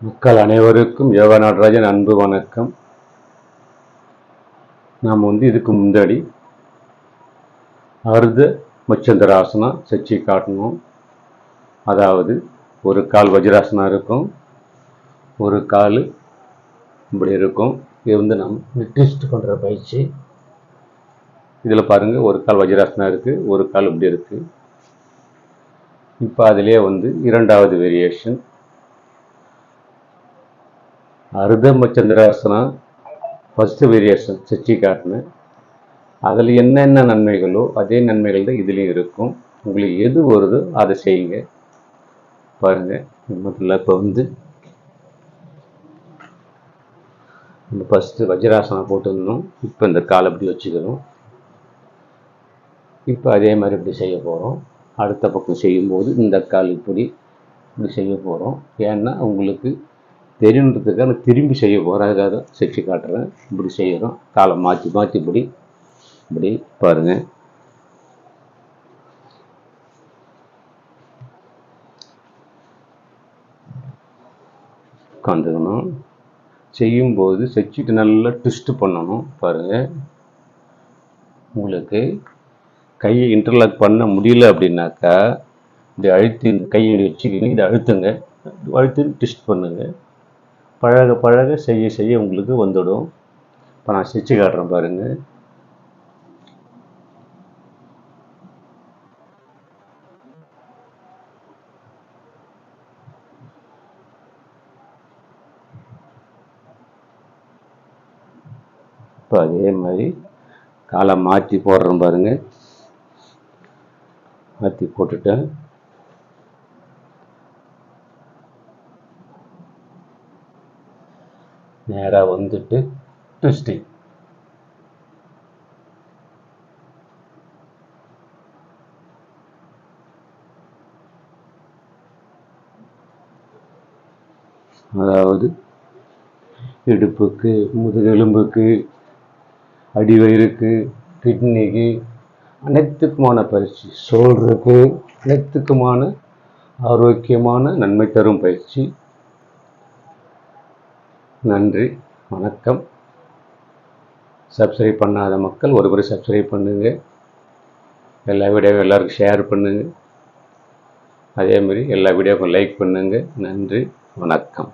மக்கள் அனைவருக்கும் யோகா நடராஜன் அன்பு வணக்கம். நாம் வந்து இதுக்கு முன்னாடி அர்த்த மச்சந்தராசனா செச்சி காட்டணும் அதாவது ஒரு கால் வஜ்ராசனா இருக்கும் ஒரு கால் இப்படி இருக்கும். இது வந்து நம்ம ட்விஸ்ட் பண்ணுற பயிற்சி. இதில் பாருங்கள் ஒரு கால் வஜ்ராசனா இருக்குது ஒரு கால் இப்படி இருக்குது இப்போ அதிலே வந்து இரண்டாவது variation Ardha Chandrasana first variation செச்சு காட்டினேன் அதில் என்னென்ன நன்மைகளோ அதே நன்மைகள் தான் இதுலேயும் இருக்கும். உங்களுக்கு எது வருதோ அதை செய்யுங்க. பாருங்கள் முதல்ல இப்போ வந்து நம்ம ஃபஸ்ட்டு வஜ்ராசனம் போட்டுருந்தோம் இப்போ இந்த கால் அப்படி வச்சுக்கணும். இப்போ அதே மாதிரி இப்படி செய்ய போகிறோம் அடுத்த பக்கம் செய்யும்போது இந்த கால் இப்படி இப்படி செய்ய போகிறோம் ஏன்னா உங்களுக்கு தெரியணுன்றதுக்காக நான் திரும்பி செய்ய போகிறேன் தான் செஞ்சு காட்டுறேன். இப்படி செய்கிறோம் காலை மாற்றி மாற்றி இப்படி இப்படி பாருங்கள் உட்காந்துக்கணும் செய்யும்போது செச்சுட்டு நல்லா ட்விஸ்ட்டு பண்ணணும். பாருங்கள் உங்களுக்கு கையை இன்டர்லாக் பண்ண முடியல அப்படின்னாக்கா இந்த அழுத்தி கையை வச்சுக்கின்னு இதை அழுத்துங்க. அழுத்து ட்விஸ்ட் பண்ணுங்கள் பழக பழக செய்ய செய்ய உங்களுக்கு வந்துடும். இப்போ நான் செச்சு காட்டுறேன் பாருங்கள் இப்போ அதே மாதிரி காலை மாற்றி போடுறேன் பாருங்கள் மாற்றி போட்டுட்டேன். நேராக வந்துட்டு ட்விஸ்டிங் அதாவது இடுப்புக்கு முதுகெலும்புக்கு அடிவயிறுக்கு கிட்னிக்கு அனைத்துக்குமான பயிற்சி. ஷோல்டருக்கு அனைத்துக்குமான ஆரோக்கியமான நன்மை தரும் பயிற்சி. நன்றி வணக்கம். சப்ஸ்கிரைப் பண்ணாத மக்கள் ஒரு முறை சப்ஸ்கிரைப் பண்ணுங்கள் எல்லா வீடியோவும் எல்லாருக்கும் ஷேர் பண்ணுங்கள் அதே மாதிரி எல்லா வீடியோவுக்கும் லைக் பண்ணுங்கள் நன்றி வணக்கம்.